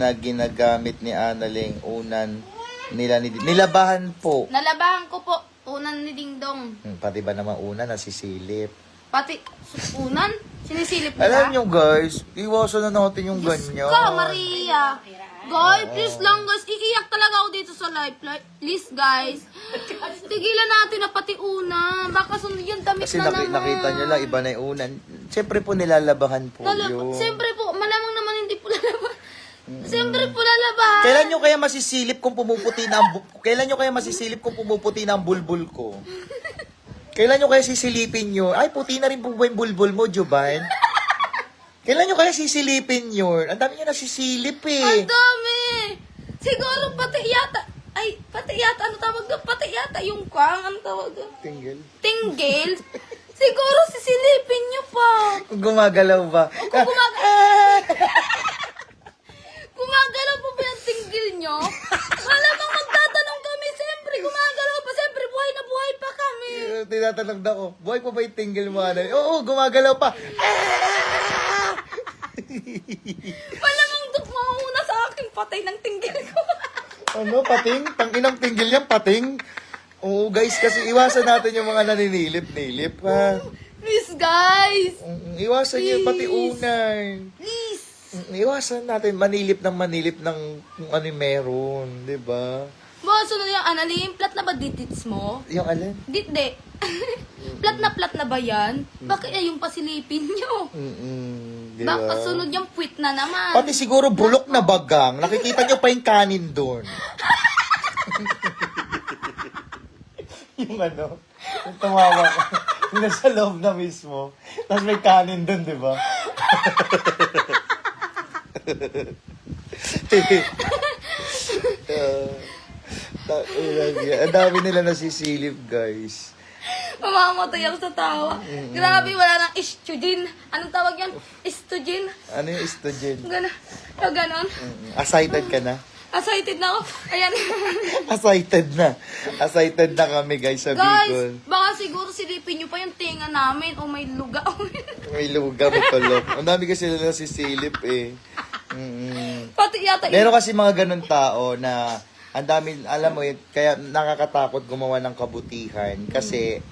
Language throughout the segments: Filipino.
na ginagamit ni Analing unan nila ni nilabahan po. Nalabahan ko po. Unan ni Ding Dong. Hmm, pati ba naman una nasisilip. Pati, unan? Sinisilip nila? Alam nyo guys, iwasan na natin yung ganyan. Ka, Maria. Guys, please lang guys. Iiyak talaga ako dito sa live. Like, Please guys. Tigilan natin na pati una. Baka sunod yung damit Kasi na naki- naman. nakita nyo lang, iba na yung unan. Siyempre po nilalabahan po Lalab- yun. Siyempre po, malamang lalaban. Siyempre po lalaban. Kailan nyo kaya masisilip kung pumuputi na ang bu- Kailan nyo kaya masisilip kung pumuputi na ang bulbul ko? Kailan nyo kaya sisilipin nyo? Ay, puti na rin po ba yung bulbul mo, Juban? Kailan nyo kaya sisilipin yun? Ang dami nyo nasisilip eh. Ang dami. Siguro pati yata. Ay, pati yata. Ano tawag doon? Pati yata yung kwang. Ano tawag doon? Tinggal. Tinggil. Siguro sisilipin nyo pa. Kung gumagalaw ba? Kung gumagalaw. Gumagalaw po ba yung tinggil nyo? Malamang magtatanong kami. Siyempre, gumagalaw pa. Siyempre, buhay na buhay pa kami. Eh, Tinatanong na ko, boy pa ba yung tinggal mo? Ano? Oo, gumagalaw pa. Malamang duk mauna sa akin. Patay ng tinggil ko. Ano, pating? Tanginang tinggil yan, pating. Oo, guys, kasi iwasan natin yung mga naninilip-nilip, ha? Please, guys. Mm, Iwasan nyo pati unan. Please. Mm, Iwasan natin manilip ng manilip ng kung ano yung meron, di ba? Boss, sunod yung analim. Plat na ba ditits mo? Yung alin? Dit, de. plat na plat na ba yan? Bakit ay yung pasilipin nyo? Mm-mm, di Baka ba? sunod yung puwit na naman. Pati siguro bulok na bagang. Nakikita nyo pa yung kanin doon. yung ano, yung tumawa ka. Yung nasa loob na mismo. Tapos may kanin doon, di ba? Uh, ta- Ang dami nila nasisilip, guys. Mamamatay ako sa tawa. Grabe, wala nang istudin. Anong tawag yan? Istudin? Ano yung student? Ganon. O, ganon. Excited ka na? Excited na ako. Ayan. Excited na. Excited na kami, guys, sa Guys, Bicol. baka siguro silipin nyo pa yung tinga namin o may luga. May luga, may tulog. Ang dami kasi nila nasisilip eh. Mm-mm. Pati yata Meron kasi mga ganun tao na ang dami, alam mo yun, kaya nakakatakot gumawa ng kabutihan. Kasi,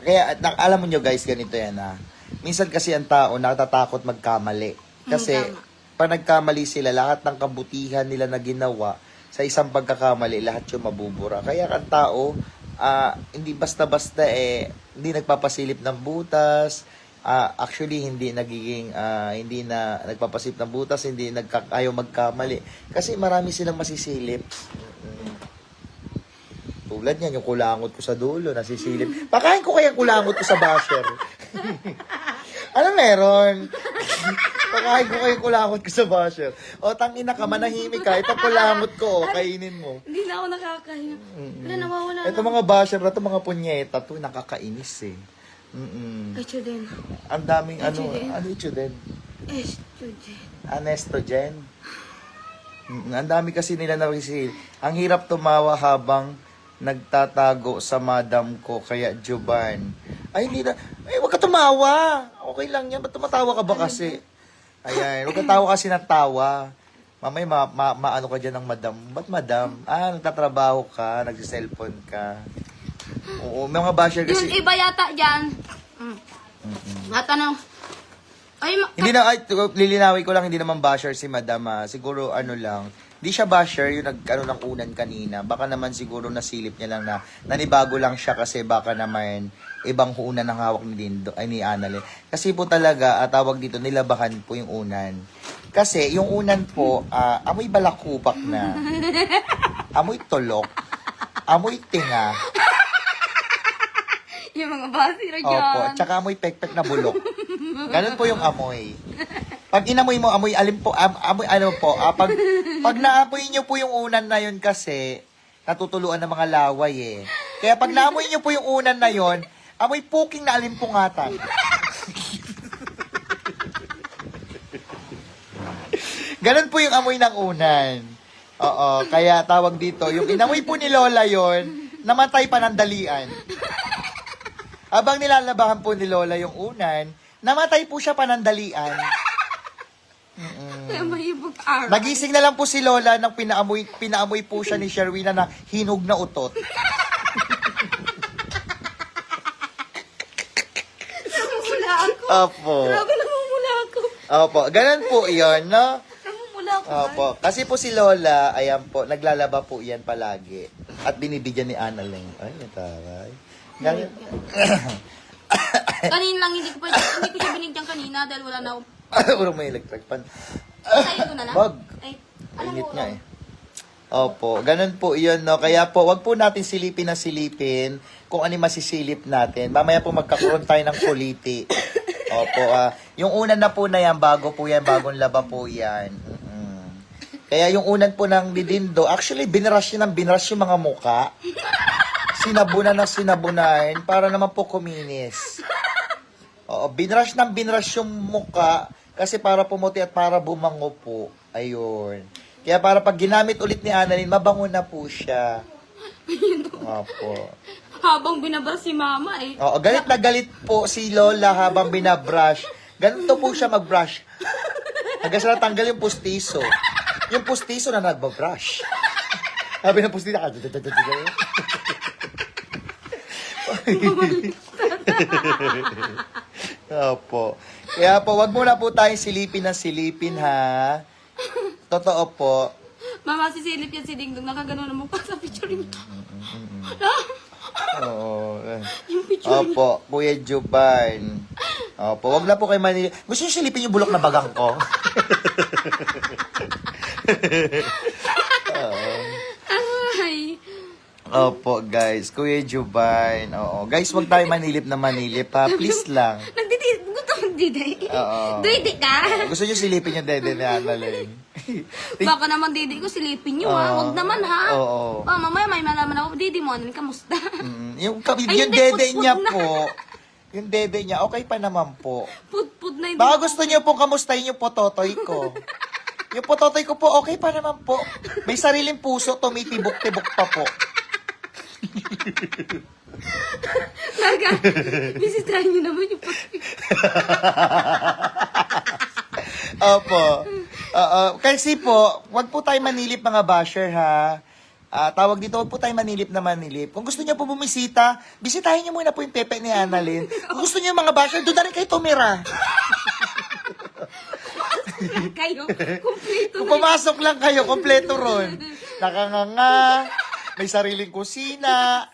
kaya, alam mo nyo guys, ganito yan ah. Minsan kasi ang tao natatakot magkamali. Kasi, Mm, pag nagkamali sila, lahat ng kabutihan nila na ginawa, sa isang pagkakamali, lahat yung mabubura. Kaya ang tao, ah, hindi basta-basta eh, hindi nagpapasilip ng butas, ah, actually hindi nagiging ah, hindi na nagpapasilip ng butas, hindi nagka, ayaw magkamali. Kasi marami silang masisilip. Tulad niyan, yung kulangot ko sa dulo, nasisilip. Pakain ko kaya kulangot ko sa basher. ano meron? Pakain ko kayo kulangot ko sa basher. O, tangina ka, manahimik ka. Ito kulangot ko, o, kainin mo. Hindi na ako nakakahinga. Wala, nawawala Ito na. mga basher na to, mga punyeta to, nakakainis eh. Mm-mm. Ay, Chuden. Ang daming ano, Echuden. ano echuden? Eh, Chuden. Anestogen. Mm, Ang dami kasi nila nakisil. Ang hirap tumawa habang nagtatago sa madam ko, kaya Juban. Ay, hindi na. Ay, huwag ka tumawa. Okay lang yan. Ba't tumatawa ka ba kasi? Ayan, huwag ka tawa kasi ng tawa. Mamay, ma, ma, maano ka dyan ng madam. Ba't madam? Ah, nagtatrabaho ka, nagsiselfone ka. Oo, may mga basher Yung kasi. iba yata dyan. Mm. Matanong. Ay, ma- Hindi na, ay, lilinawin ko lang, hindi naman basher si madam ah. Siguro ano lang, hindi siya basher yung nag, ano ng unan kanina. Baka naman siguro nasilip niya lang na, nanibago lang siya kasi baka naman ibang unan ang hawak ni Dindo, ay ni Annalyn. Kasi po talaga, ah, tawag dito, nilabahan po yung unan. Kasi yung unan po, ah, amoy balakupak na. Amoy tolok. Amoy tinga. yung mga basira dyan. Opo, tsaka amoy pekpek na bulok. Ganun po yung amoy. Pag inamoy mo, amoy alim po, am, amoy ano po, ah, pag, pag naamoy nyo po yung unan na yun kasi, natutuluan ng mga laway eh. Kaya pag naamoy nyo po yung unan na yun, amoy puking na alimpungatan. Ganun po yung amoy ng unan. Oo, kaya tawag dito, yung inamoy po ni Lola yon namatay pa ng dalian. Habang nilalabahan po ni Lola yung unan, namatay po siya panandalian. Kaya mahibog araw. Nagising na lang po si Lola nang pinaamoy, pinaamoy po siya ni Sherwina na hinog na utot. Namumula ako. Opo. Grabe, namumula ako. Opo. Ganun po yun, no? Namumula ako. Opo. Kasi po si Lola, ayan po, naglalaba po yan palagi. At binibigyan ni Annalyn. Ay, nataray. Ganun. Kanina lang, hindi ko, pa, hindi ko siya binigyan kanina dahil wala na akong... Urong may electric pan. Ko na lang. Wag. Ay, alam Init mo, nga eh. Opo, ganun po yun, no? Kaya po, wag po natin silipin na silipin kung ano yung masisilip natin. Mamaya po magkakaroon tayo ng kuliti. Opo, ah. yung una na po na yan, bago po yan, bagong laba po yan. Mm-mm. Kaya yung unan po ng Lidindo, actually, binrush yun ng binrush yung mga muka. Sinabunan ng sinabunan para naman po kuminis. Oo, binrush ng binrush yung muka kasi para pumuti at para bumango po. Ayun. Kaya para pag ginamit ulit ni Annalyn, mabango na po siya. Opo. Habang binabara si mama eh. Oo, galit na galit po si Lola habang binabrush. Ganito po siya mag-brush. Hanggang sa natanggal yung pustiso. Yung pustiso na nagbabrush. Sabi ng pustiso, ah, Opo. Kaya po, wag muna po tayong silipin ng silipin, ha? Totoo po. Mama, sisilip yan si Dingdong. Nakagano na mukha sa picture mo. Oo. yung picture niya. Opo, Kuya Juban. Opo, wag na po kayo manili. Gusto niyo silipin yung bulok na bagang ko? Ay. Opo, guys. Kuya Juban. Oo. Guys, wag tayo manilip na manilip, ha? Please lang. Mo didi? Oo. Didi ka? Gusto niyo silipin yung dede ni Annalyn. Baka naman didi ko silipin nyo ha. Oo. Huwag naman ha. Oo. Oh, mamaya may malaman ako. Didi mo, ano kamusta? Mm, yung, kami, Ay, yung hindi, dede putput niya na. po, yung dede niya, okay pa naman po. Put-put na hindi. Baka gusto niyo pong kamustahin yung pototoy ko. Yung pototoy ko po, okay pa naman po. May sariling puso, tumitibok-tibok pa po. Naga, bisitahin nyo naman yung put Opo. Oo. kasi po, wag po tayo manilip mga basher ha. Ah, tawag dito, wag po tayo manilip na manilip. Kung gusto niyo po bumisita, bisitahin niyo muna po yung Pepe ni Annalyn. Kung gusto niyo mga basher, doon na rin kayo tumira. kayo. Kompleto Kung na. pumasok lang kayo, kompleto ron. Nakanganga, may sariling kusina,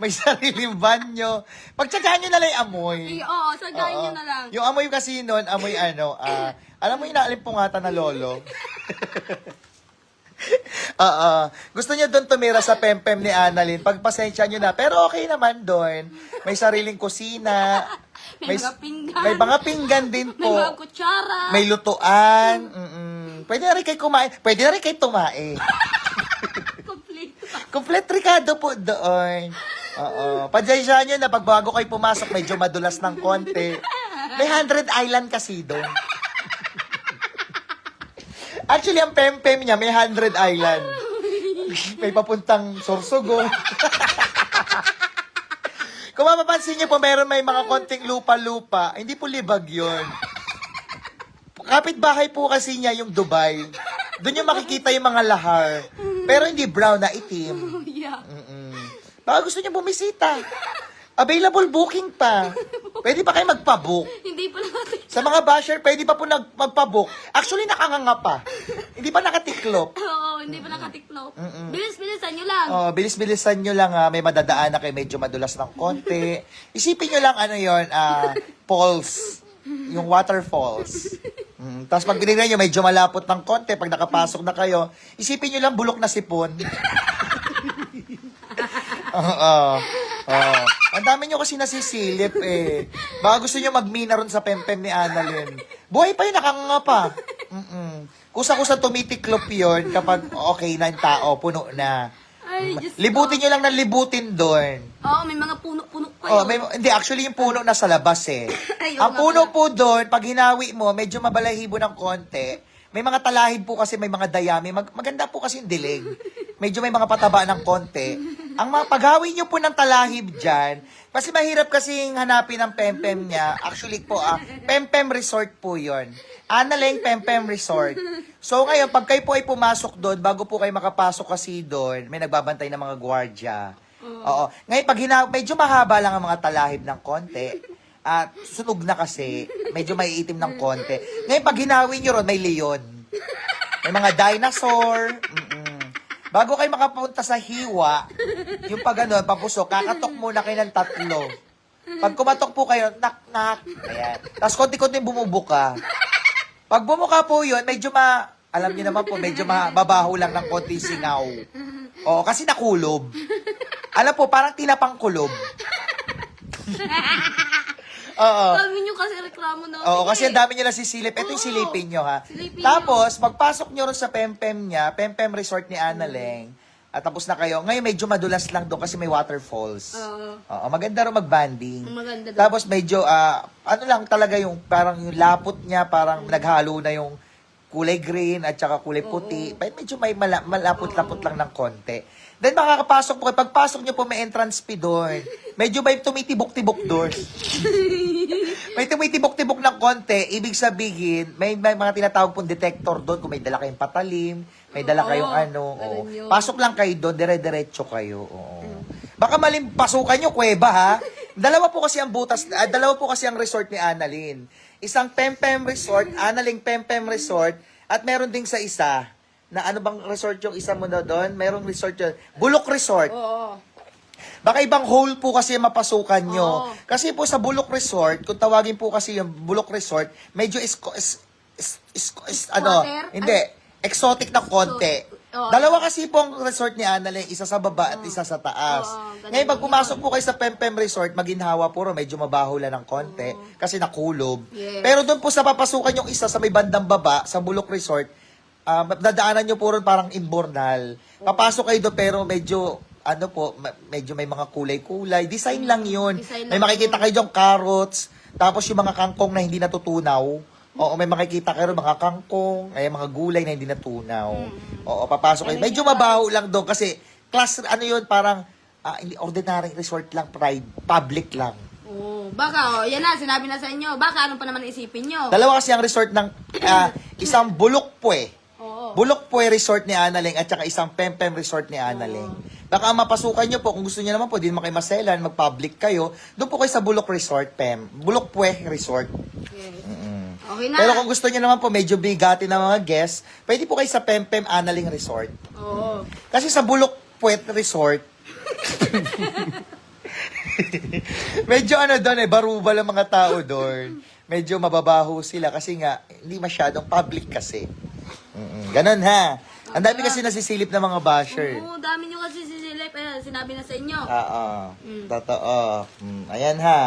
may sariling banyo. Pagtsagaan nyo na lang yung amoy. Eh, oo, sagayin Oo. nyo na lang. Yung amoy kasi nun, amoy ano, ah, alam mo yung naalimpungatan na lolo? Oo. Gusto niyo doon tumira sa pempem ni Annalyn. Pagpasensya niyo na. Pero okay naman doon. May sariling kusina. May mga pinggan. May mga pinggan din May po. mga kutsara. May lutuan. Mm-mm. Pwede na rin kayo kumain. Pwede na rin kayo tumae. Complete Ricardo po doon. Oo. Padyayaan nyo na pag bago kayo pumasok, medyo madulas ng konti. May 100 island kasi doon. Actually, ang pem-pem niya, may 100 island. May papuntang Sorsogon. Kung mapapansin niyo po, meron may mga konting lupa-lupa. Hindi po libag yon. Kapit-bahay po kasi niya yung Dubai. Doon yung makikita yung mga lahar. Pero hindi brown na itim. yeah. Mm-mm. Baka gusto niyo bumisita. Available booking pa. Pwede pa kayo magpabook. Hindi pa natin. Sa mga basher, pwede pa po nag magpabook. Actually, nakanganga pa. Hindi pa nakatiklop. Oo, hindi pa nakatiklop. Bilis-bilisan nyo lang. Oh, bilis-bilisan nyo lang ha. May madadaan na kayo medyo madulas ng konti. Isipin nyo lang ano yon ah, falls. Yung waterfalls. Mm, Tapos pag binigay nyo, medyo malapot ng konti. Pag nakapasok na kayo, isipin nyo lang bulok na sipon. Oo. Oo. Ang dami nyo kasi nasisilip eh. Baka gusto nyo magmina ron sa pempem ni Annalyn. Buhay pa yun, nakanganga pa. Mm-mm. Kusa-kusa tumitiklop yun kapag okay na yung tao, puno na. Ay, Diyos Libutin nyo lang ng libutin doon. Oo, may mga puno-puno pa yun. Oh, may, hindi, actually yung puno nasa labas eh. Ay, oo Ang nga puno pala. po doon, pag hinawi mo, medyo mabalahibo ng konti. May mga talahib po kasi may mga dayami. Mag, maganda po kasi yung dilig. Medyo may mga pataba ng konti. Ang mga paghawin nyo po ng talahib dyan, kasi mahirap kasing hanapin ang Pempem niya. Actually po, ah, Pempem Resort po yon. Analeng Pempem Resort. So ngayon, pag kayo po ay pumasok doon, bago po kayo makapasok kasi doon, may nagbabantay ng mga gwardya. Oo. Ngayon, pag hina- medyo mahaba lang ang mga talahib ng konti, at sunog na kasi, medyo maiitim ng konti. Ngayon, pag hinawin nyo ron, may leon. May mga dinosaur. Mm-mm. Bago kayo makapunta sa hiwa, yung pag ano, papusok, kakatok muna kayo ng tatlo. Pag kumatok po kayo, nak, nak. Ayan. Tapos konti-konti bumubuka. Pag bumuka po yun, medyo ma... Alam niyo naman po, medyo ma- mabaho lang ng konti singaw. Oo, kasi nakulob. Alam po, parang tinapang kulob. Oo. Dami nyo kasi reklamo na. Oo, kasi ang dami nyo lang sisilip. Ito yung Oo. silipin nyo, ha? Silipin Tapos, pagpasok nyo rin sa Pempem niya, Pempem Resort ni Annaleng, at tapos na kayo. Ngayon, medyo madulas lang doon kasi may waterfalls. Oo. Oo, maganda rin mag-banding. Maganda daw. Tapos medyo, ah, ano lang talaga yung, parang yung lapot niya, parang naghalo na yung kulay green at saka kulay puti. Pero medyo may mala- malapot-lapot lang ng konti. Then makakapasok po, kayo. pagpasok nyo po may entrance fee doon. Medyo may tumitibok-tibok doon. may tumitibok-tibok ng konti, ibig sabihin, may, may mga tinatawag pong detector doon kung may dala kayong patalim, may dala Oo, kayong ano. ganun oo. yun. Pasok lang kayo doon, dire-diretso kayo. Oo. Baka maling pasukan nyo, kuweba ha. Dalawa po kasi ang butas, ah, dalawa po kasi ang resort ni Annalyn. Isang Pempem Resort, Annaling Pempem Resort, at meron ding sa isa, na ano bang resort yung isa mo na doon? Merong resort yun. Bulok Resort. Oo. Baka ibang hole po kasi mapasukan nyo. Oo. Kasi po sa Bulok Resort, kung tawagin po kasi yung Bulok Resort, medyo is, is, is, is, is- ano, Squatter? hindi, exotic na konti. Oo. Dalawa kasi po ang resort ni Annalyn, isa sa baba at isa sa taas. Oo, ganun Ngayon, pag yun. pumasok po kayo sa Pempem Resort, maginhawa po ro, medyo mabaho lang ng konti kasi nakulob. Yes. Pero doon po sa papasukan yung isa sa may bandang baba, sa Bulok Resort, ah, dadaanan nyo po ron parang imbornal. Papasok kayo doon pero medyo ano po, medyo may mga kulay-kulay. Design lang yun. Design may lang makikita kayo dyan carrots, tapos yung mga kangkong na hindi natutunaw. Oo, may makikita kayo mga kangkong, ay mga gulay na hindi natunaw. Oo, papasok kayo. Medyo mabaho lang doon kasi class, ano yun, parang hindi ordinary resort lang, pride, public lang. Oo. Baka, oh, yan na, sinabi na sa inyo. Baka, ano pa naman isipin nyo? Dalawa kasi ang resort ng ah, isang Bulukpwe. Oo. Bulukpwe Resort ni Analeng at saka isang Pempem Resort ni Analeng. Baka mapasukan nyo po, kung gusto nyo naman po, di naman kayo maselan, mag-public kayo, doon po kayo sa Bulok Resort, Pem. Bulukpwe Resort. Yes. Mm. Okay na. Pero kung gusto nyo naman po, medyo bigati ng mga guests, pwede po kayo sa Pempem Analeng Resort. Oo. Kasi sa Bulukpwe Resort, medyo ano doon eh, barubal ang mga tao doon. Medyo mababaho sila kasi nga, hindi masyadong public kasi. Ganon ha. Ang dami kasi nasisilip ng mga basher. Oo, dami nyo kasi sisilip. Eh, sinabi na sa inyo. Oo. Mm. Totoo. Mm, ayan ha.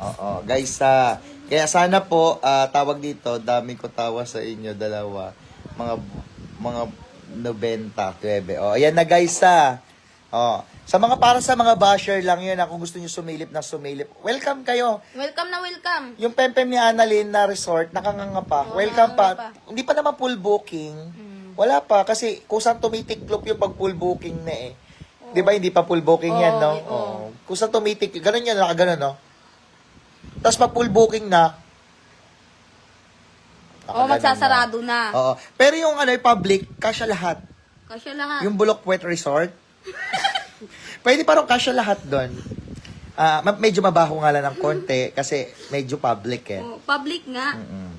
Oo, guys ha. Kaya sana po, ah, tawag dito, dami ko tawa sa inyo, dalawa. Mga, mga 90, 9. Oh, ayan na guys ha. Oh, sa mga para sa mga basher lang yun, ha, kung gusto niyo sumilip na sumilip, welcome kayo. Welcome na welcome. Yung Pempem ni Annalyn na resort, nakanganga pa. Oo, Welcome nakanganga pa. Hindi pa naman full booking. Wala pa kasi kusang tumitiklop yung pag full booking na eh. 'Di ba hindi pa full booking yan, Oo, no? oo. Oo. Kusang tumitik, ganun yan, nakaganon, no? Tapos pag full booking na, Oo, nakaganon magsasarado na. na. Oo. Pero yung ano, yung public, kasya lahat. Kasya lahat. Yung Bulok Puwet Resort, pwede parang kasya lahat doon. Ah, ma- medyo mabaho nga lang ng konti kasi medyo public eh. Oo, public nga. Mm.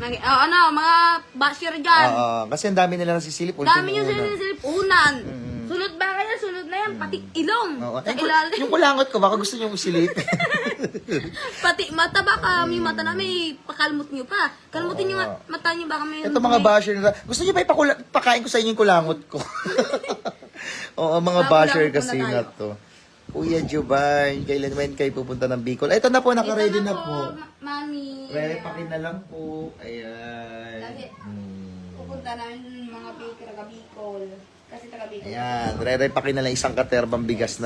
Mag- ah, ano, mga basher dyan. Oo, kasi ang dami nila nasisilip. Dami nyo ultimo una. sinisilip. Unan. Mm. Sunod ba kaya? Sunod na yan. Pati ilong. Oo. Sa Yung, kul- ilalim. yung kulangot ko, baka gusto nyo silip. Pati mata baka may mata na may pakalmot nyo pa. Kalmutin nyo nga mata nyo baka may... Ito mga basher na, gusto nyo ba ipakula, pakain ko sa inyo yung kulangot ko? Oo, mga Kulangot basher muna kasi tayo. na to. Kuya Juban, kailan man kayo pupunta ng Bicol? Ito na po, naka-ready na po. ma- Mami. Re-pakin na lang po. Ayan. Hmm. Pupunta namin mga Bicol, taga Bicol. Kasi taga Bicol. Ayan, re-repakin na lang isang katerbang bigas na